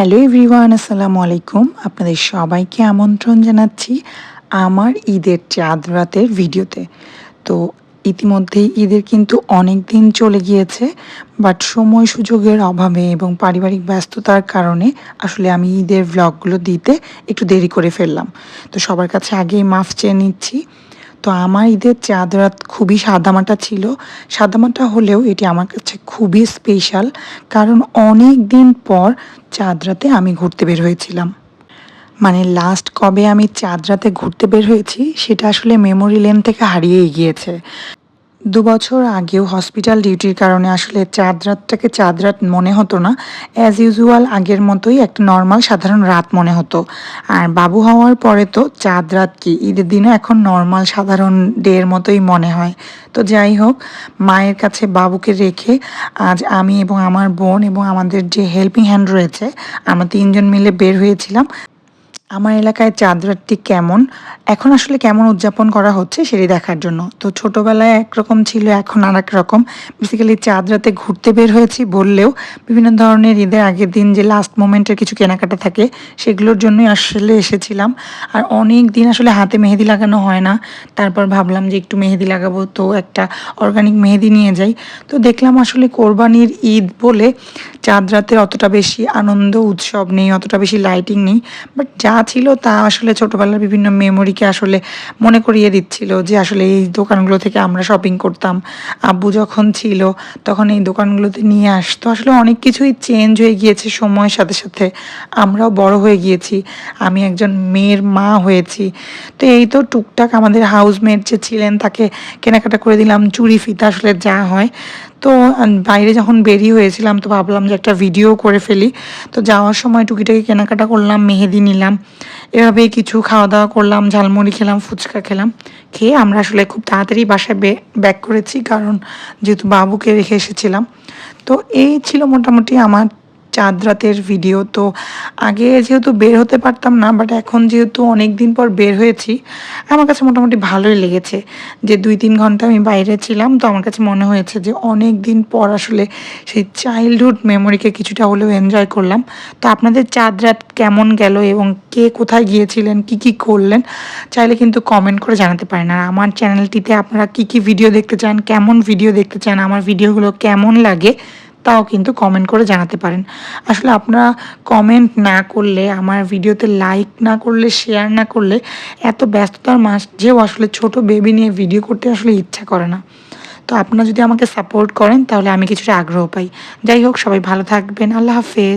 Hello everyone, আসসালামু আলাইকুম। আপনাদের সবাইকে আমন্ত্রণ জানাচ্ছি আমার ঈদের চাঁদ রাতের ভিডিওতে। তো ইতিমধ্যে ঈদের কিন্তু অনেক দিন চলে গিয়েছে, বাট সময় সুযোগের অভাবে এবং পারিবারিক ব্যস্ততার কারণে আসলে আমি ঈদের ভ্লগগুলো দিতে একটু দেরি করে ফেললাম। তো সবার কাছে আগেই মাফ চেয়ে নিচ্ছি। তো আমার ঈদের চাঁদ রাত খুবই সাদামাটা ছিল। সাদামাটা হলেও এটি আমার কাছে খুবই স্পেশাল কারণ অনেক দিন পর চাঁদ রাতে আমি ঘুরতে বের হয়েছিলাম। মানে লাস্ট কবে আমি চাঁদ রাতে ঘুরতে বের হয়েছি, সেটা আসলে মেমোরি লেন থেকে হারিয়েই গিয়েছে। দু বছর আগেও হসপিটাল ডিউটির কারণে আসলে চাঁদ রাতটাকে চাঁদ রাত মনে হতো না। অ্যাজ ইউজুয়াল আগের মতোই একটা নর্মাল সাধারণ রাত মনে হতো। আর বাবু হওয়ার পরে তো চাঁদ রাত কি? ঈদের দিনে এখন নর্মাল সাধারণ ডের মতোই মনে হয়। তো যাই হোক, মায়ের কাছে বাবুকে রেখে আজ আমি এবং আমার বোন এবং আমাদের যে হেল্পিং হ্যান্ড রয়েছে, আমরা তিনজন মিলে বের হয়েছিলাম। আমার এলাকায় চাঁদ রাতটি কেমন? এখন আসলে কেমন উদযাপন করা হচ্ছে সেটি দেখার জন্য। তো ছোটোবেলায় একরকম ছিল, এখন আর এক রকম। বেসিক্যালি চাঁদ রাতে ঘুরতে বের হয়েছি বললেও বিভিন্ন ধরনের ঈদের আগের দিন যে লাস্ট মোমেন্টের কিছু কেনাকাটা থাকে, সেগুলোর জন্যই আসলে এসেছিলাম। আর অনেক দিন আসলে হাতে মেহেদি লাগানো হয় না। তারপর ভাবলাম যে একটু মেহেদি লাগাবো, তো একটা অর্গানিক মেহেদি নিয়ে যাই। তো দেখলাম আসলে কোরবানির ঈদ বলে চাঁদ রাতের অতটা বেশি আনন্দ, উৎসব নেই, অতটা বেশি লাইটিং নেই। বাট যা ছিল, তা আসলে ছোটোবেলার বিভিন্ন মেমোরিকে আসলে মনে করিয়ে দিচ্ছিল যে আসলে এই দোকানগুলো থেকে আমরা শপিং করতাম। আব্বু যখন ছিল, তখন এই দোকানগুলোতে নিয়ে আসতো। আসলে অনেক কিছুই চেঞ্জ হয়ে গিয়েছে সময়ের সাথে সাথে। আমরাও বড় হয়ে গিয়েছি, আমি একজন মেয়ের মা হয়েছি। তো এই তো টুকটাক আমাদের হাউসমেট যে ছিলেন, তাকে কেনাকাটা করে দিলাম চুরি ফিতা আসলে যা হয়। তো বাইরে যখন বেরিয়ে হয়েছিলাম, তো ভাবলাম যে একটা ভিডিও করে ফেলি। তো যাওয়ার সময় টুকিটাকি কেনাকাটা করলাম, মেহেদি নিলাম। এভাবে কিছু খাওয়া দাওয়া করলাম, ঝালমুড়ি খেলাম, ফুচকা খেলাম। খেয়ে আমরা আসলে খুব তাড়াতাড়ি বাসায় ব্যাক করেছি, কারণ যেহেতু বাবুকে রেখে এসেছিলাম। তো এই ছিল মোটামুটি আমার চাঁদ রাতের ভিডিও তো আগে যেহেতু বের হতে পারতাম না বাট এখন যেহেতু অনেক দিন পর বের হয়েছি, আমার কাছে মোটামুটি ভালোই লেগেছে। যে দুই তিন ঘণ্টা আমি বাইরে ছিলাম, তো আমার কাছে মনে হয়েছে যে অনেক দিন পর আসলে সেই চাইল্ডহুড মেমোরিকে কিছুটা হলেও এনজয় করলাম। তো আপনাদের চাঁদ রাত কেমন গেল এবং কে কোথায় গিয়েছিলেন, কি কি করলেন, চাইলে কিন্তু কমেন্ট করে জানাতে পারেন। আর আমার চ্যানেলটিতে আপনারা কি কি ভিডিও দেখতে চান, কেমন ভিডিও দেখতে চান, আমার ভিডিওগুলো কেমন লাগে তাও কিন্তু কমেন্ট করে জানাতে পারেন। আসলে আপনারা কমেন্ট না করলে, আমার ভিডিওতে লাইক না করলে শেয়ার না করলে এত ব্যস্ততার মাঝেও আসলে ছোট বেবি নিয়ে ভিডিও করতে আসলে ইচ্ছা করে না। তো আপনারা যদি আমাকে সাপোর্ট করেন, তাহলে আমি কিছুটা আগ্রহ পাই। যাই হোক, সবাই ভালো থাকবেন। আল্লাহ হাফেজ।